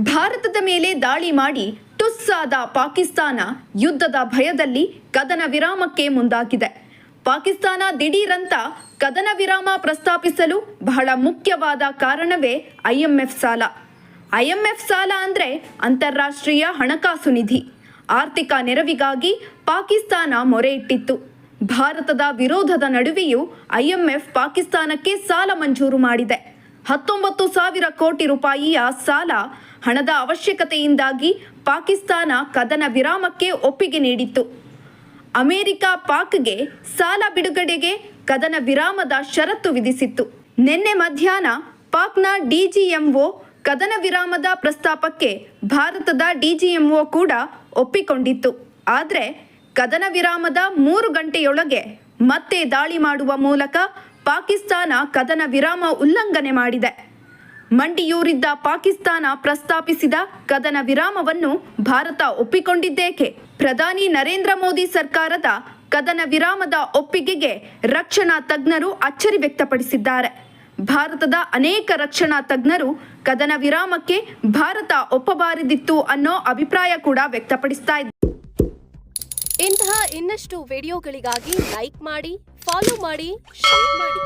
ಭಾರತದ ಮೇಲೆ ದಾಳಿ ಮಾಡಿ ಟುಸ್ಸಾದ ಪಾಕಿಸ್ತಾನ ಯುದ್ಧದ ಭಯದಲ್ಲಿ ಕದನ ವಿರಾಮಕ್ಕೆ ಮುಂದಾಗಿದೆ. ಪಾಕಿಸ್ತಾನ ದಿಢೀರಂತ ಕದನ ವಿರಾಮ ಪ್ರಸ್ತಾಪಿಸಲು ಬಹಳ ಮುಖ್ಯವಾದ ಕಾರಣವೇ ಐಎಂಎಫ್ ಸಾಲ. ಐಎಂಎಫ್ ಸಾಲ ಅಂದರೆ ಅಂತಾರಾಷ್ಟ್ರೀಯ ಹಣಕಾಸು ನಿಧಿ. ಆರ್ಥಿಕ ನೆರವಿಗಾಗಿ ಪಾಕಿಸ್ತಾನ ಮೊರೆ ಇಟ್ಟಿತ್ತು ಭಾರತದ ವಿರೋಧದ ನಡುವೆಯೂ ಐಎಂಎಫ್ ಪಾಕಿಸ್ತಾನಕ್ಕೆ ಸಾಲ ಮಂಜೂರು ಮಾಡಿದೆ. ಹತ್ತೊಂಬತ್ತು ಸಾವಿರ ಕೋಟಿ ರೂಪಾಯಿಯ ಸಾಲ ಹಣದ ಅವಶ್ಯಕತೆಯಿಂದಾಗಿ ಪಾಕಿಸ್ತಾನ ಕದನ ವಿರಾಮಕ್ಕೆ ಒಪ್ಪಿಗೆ ನೀಡಿತ್ತು. ಅಮೆರಿಕ ಪಾಕ್ಗೆ ಸಾಲ ಬಿಡುಗಡೆಗೆ ಕದನ ವಿರಾಮದ ಷರತ್ತು ವಿಧಿಸಿತ್ತು. ನಿನ್ನೆ ಮಧ್ಯಾಹ್ನ ಪಾಕ್ನ ಡಿಜಿಎಂಒ ಕದನ ವಿರಾಮದ ಪ್ರಸ್ತಾಪಕ್ಕೆ ಭಾರತದ ಡಿಜಿಎಂಒ ಕೂಡ ಒಪ್ಪಿಕೊಂಡಿತ್ತು. ಆದರೆ ಕದನ ವಿರಾಮದ ಮೂರು ಗಂಟೆಯೊಳಗೆ ಮತ್ತೆ ದಾಳಿ ಮಾಡುವ ಮೂಲಕ ಪಾಕಿಸ್ತಾನ ಕದನ ವಿರಾಮ ಉಲ್ಲಂಘನೆ ಮಾಡಿದೆ. ಮಂಡಿಯೂರಿದ್ದ ಪಾಕಿಸ್ತಾನ ಪ್ರಸ್ತಾಪಿಸಿದ ಕದನ ವಿರಾಮವನ್ನು ಭಾರತ ಒಪ್ಪಿಕೊಂಡಿದ್ದೇಕೆ? ಪ್ರಧಾನಿ ನರೇಂದ್ರ ಮೋದಿ ಸರ್ಕಾರದ ಕದನ ವಿರಾಮದ ಒಪ್ಪಿಗೆಗೆ ರಕ್ಷಣಾ ತಜ್ಞರು ಅಚ್ಚರಿ ವ್ಯಕ್ತಪಡಿಸಿದ್ದಾರೆ. ಭಾರತದ ಅನೇಕ ರಕ್ಷಣಾ ತಜ್ಞರು ಕದನ ವಿರಾಮಕ್ಕೆ ಭಾರತ ಒಪ್ಪಬಾರದಿತ್ತು ಅನ್ನೋ ಅಭಿಪ್ರಾಯ ಕೂಡ ವ್ಯಕ್ತಪಡಿಸ್ತಾ ಇದ್ದಾರೆ ಇಂತಹ ಇನ್ನಷ್ಟು ವಿಡಿಯೋಗಳಿಗಾಗಿ ಲೈಕ್ ಮಾಡಿ ಫಾಲೋ ಮಾಡಿ ಶೇರ್ ಮಾಡಿ.